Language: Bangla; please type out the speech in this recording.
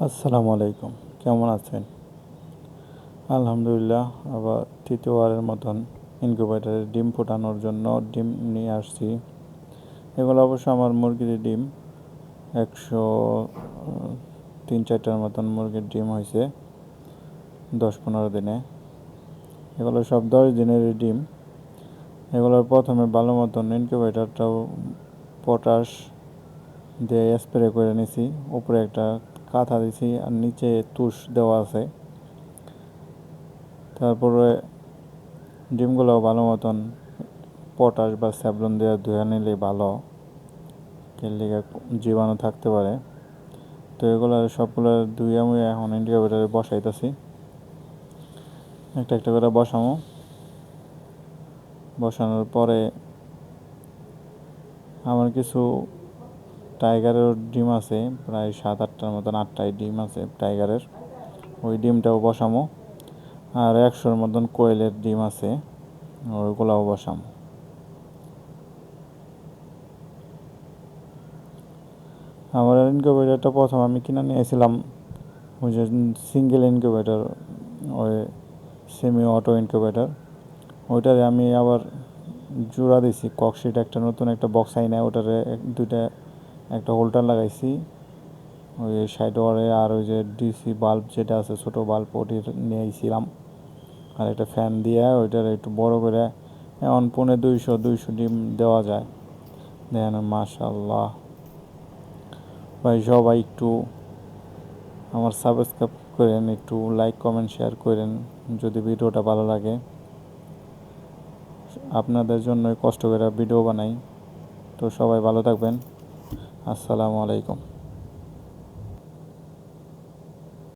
আসসালামু আলাইকুম। কেমন আছেন? আলহামদুলিল্লাহ, আবার তৃতীয়বারের মতন ইনকিউবেটারে ডিম ফোটানোর জন্য ডিম নিয়ে আসছি। এগুলো অবশ্য আমার মুরগির ডিম। একশো, তিন চারটার মতন মুরগির ডিম হয়েছে দশ পনেরো দিনে। এগুলো সব দশ দিনের ডিম। এগুলোর প্রথমে ভালো মতন ইনকিউবেটারটাও পটাশ দিয়ে স্প্রে করে নিছি। উপরে একটা কাঁথা দিছি আর নিচে তুষ দেওয়া আছে। তারপরে ডিমগুলো ভালো মতন পটাশ বা স্যাবলন দিয়ে ধুয়ে নিলে ভালো লিগে জীবাণু থাকতে পারে। তো এগুলো সবগুলো ধুয়ে আমি এখন ইন্ডিকেটারে বসাইতেছি। একটা একটা করে বসামো। বসানোর পরে আমার কিছু টাইগারের ডিম আছে, প্রায় সাত আটটার মতন আটটাই ডিম আছে টাইগারের। ওই ডিমটাও বসামো। আর একশোর মতন কোয়েলের ডিম আছে, ওইগুলাও বসামো। আমার ইনকিউবেটারটা প্রথম আমি কিনে নিয়েছিলাম, ওই যে সিঙ্গেল ইনকিউবেটার ওই সেমি অটো ইনকিউবেটার ওইটারে আমি আবার জোড়া দিছি ককশিট একটা, নতুন একটা বক্স আইনে, ওটারে দুইটা একটা হোল্ডার লাগাইছি। ওই সাইড ওয়ারে আর ওই যে ডিসি বাল্ব যেটা আছে, ছোটো বাল্ব ওটি নিয়েছিলাম আর একটা ফ্যান দিয়ে ওইটার একটু বড় করে এমন পৌনে দুইশো দুইশো ডিম দেওয়া যায়। দেখেন মাশাল্লাহ ভাই, সবাই একটু আমার সাবস্ক্রাইব করেন, একটু লাইক কমেন্ট শেয়ার করেন, যদি ভিডিওটা ভালো লাগে। আপনাদের জন্য কষ্ট করে ভিডিও বানাই। তো সবাই ভালো থাকবেন। আসসালামু আলাইকুম।